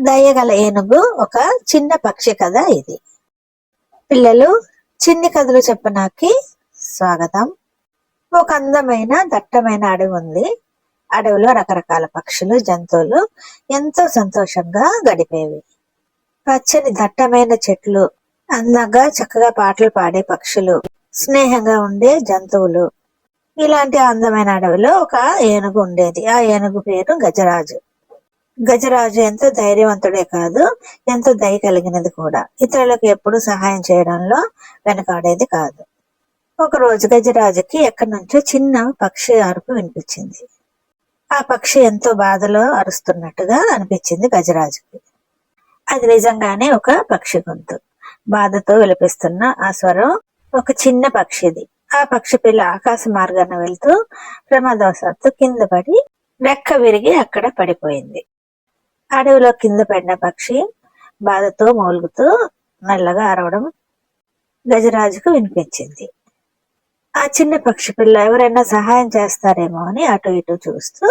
దయగల ఏనుగు ఒక చిన్న పక్షి కథ ఇది. పిల్లలు చిన్ని కథలు చెప్పనాకి స్వాగతం. ఒక అందమైన దట్టమైన అడవి ఉంది. అడవిలో రకరకాల పక్షులు జంతువులు ఎంతో సంతోషంగా గడిపేవి. పచ్చని దట్టమైన చెట్లు అందంగా చక్కగా పాటలు పాడే పక్షులు స్నేహంగా ఉండే జంతువులు. ఇలాంటి అందమైన అడవిలో ఒక ఏనుగు ఉండేది. ఆ ఏనుగు పేరు గజరాజు. గజరాజు ఎంతో ధైర్యవంతుడే కాదు ఎంతో దయ కలిగినది కూడా. ఇతరులకు ఎప్పుడు సహాయం చేయడంలో వెనకాడేది కాదు. ఒక రోజు గజరాజుకి ఎక్కడి నుంచో చిన్న పక్షి అరుపు వినిపించింది. ఆ పక్షి ఎంతో బాధలో అరుస్తున్నట్టుగా అనిపించింది గజరాజుకి. అది నిజంగానే ఒక పక్షి గొంతు. బాధతో విలపిస్తున్న ఆ స్వరం ఒక చిన్న పక్షిది. ఆ పక్షి పిల్ల ఆకాశ మార్గాన వెళ్తూ ప్రమాదవశాత్తు కింద పడి రెక్క విరిగి అక్కడ పడిపోయింది. అడవిలో కింద పడిన పక్షి బాధతో మూలుగుతూ మెల్లగా అరవడం గజరాజుకు వినిపించింది. ఆ చిన్న పక్షి పిల్ల ఎవరైనా సహాయం చేస్తారేమో అని అటు ఇటు చూస్తూ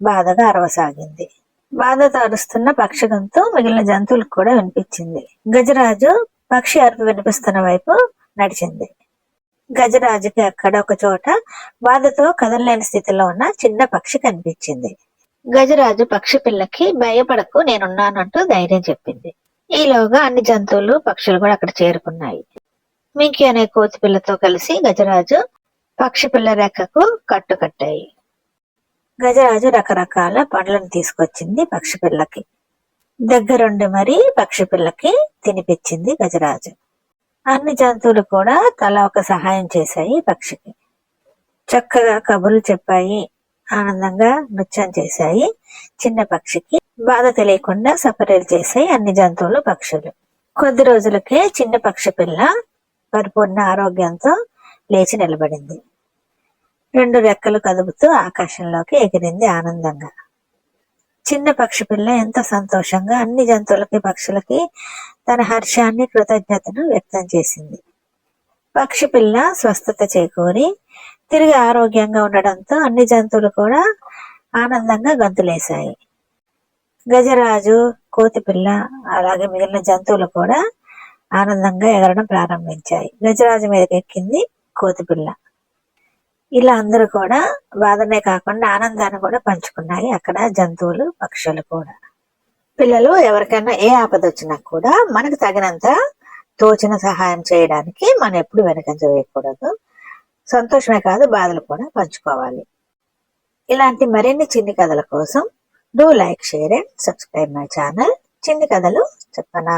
బాధగా అరవసాగింది. బాధతో అరుస్తున్న పక్షిగంతో మిగిలిన జంతువులకు కూడా వినిపించింది. గజరాజు పక్షి అరుపు వినిపిస్తున్న వైపు నడిచింది. గజరాజుకి అక్కడ ఒక చోట బాధతో కదలలేని స్థితిలో ఉన్న చిన్న పక్షి కనిపించింది. గజరాజు పక్షి పిల్లకి భయపడకు నేనున్నానంటూ ధైర్యం చెప్పింది. ఈలోగా అన్ని జంతువులు పక్షులు కూడా అక్కడ చేరుకున్నాయి. మింకి అనే కోతి పిల్లతో కలిసి గజరాజు పక్షి పిల్ల రెక్కకు కట్టు కట్టాయి. గజరాజు రకరకాల పండ్లను తీసుకొచ్చింది పక్షి పిల్లకి. దగ్గరుండి మరి పక్షి పిల్లకి తినిపించింది గజరాజు. అన్ని జంతువులు కూడా తల ఒక సహాయం చేశాయి పక్షికి. చక్కగా కబుర్లు చెప్పాయి. ఆనందంగా నృత్యం చేశాయి. చిన్న పక్షికి బాధ తెలియకుండా సపరేట్ చేశాయి అన్ని జంతువులు పక్షులు. కొద్ది రోజులకే చిన్న పక్షి పిల్ల పరిపూర్ణ ఆరోగ్యంతో లేచి నిలబడింది. రెండు రెక్కలు కదుపుతూ ఆకాశంలోకి ఎగిరింది ఆనందంగా. చిన్న పక్షి పిల్ల ఎంత సంతోషంగా అన్ని జంతువులకి పక్షులకి తన హర్షాన్ని కృతజ్ఞతను వ్యక్తం చేసింది. పక్షి పిల్ల స్వస్థత చేకూరి తిరిగి ఆరోగ్యంగా ఉండడంతో అన్ని జంతువులు కూడా ఆనందంగా గంతులేశాయి. గజరాజు కోతిపిల్ల అలాగే మిగిలిన జంతువులు కూడా ఆనందంగా ఎగరడం ప్రారంభించాయి. గజరాజు మీదకి ఎక్కింది కోతిపిల్ల. ఇలా అందరూ కూడా బాధనే కాకుండా ఆనందాన్ని కూడా పంచుకున్నాయి అక్కడ జంతువులు పక్షులు కూడా. పిల్లలు ఎవరికైనా ఏ ఆపద వచ్చినా కూడా మనకు తగినంత తోచిన సహాయం చేయడానికి మనం ఎప్పుడు వెనకంజ వేయకూడదు. సంతోషమే కాదు బాధలు కూడా పంచుకోవాలి. ఇలాంటి మరిన్ని చిన్ని కథల కోసం do like share and subscribe my channel చిన్ని కథలు చెప్పనా?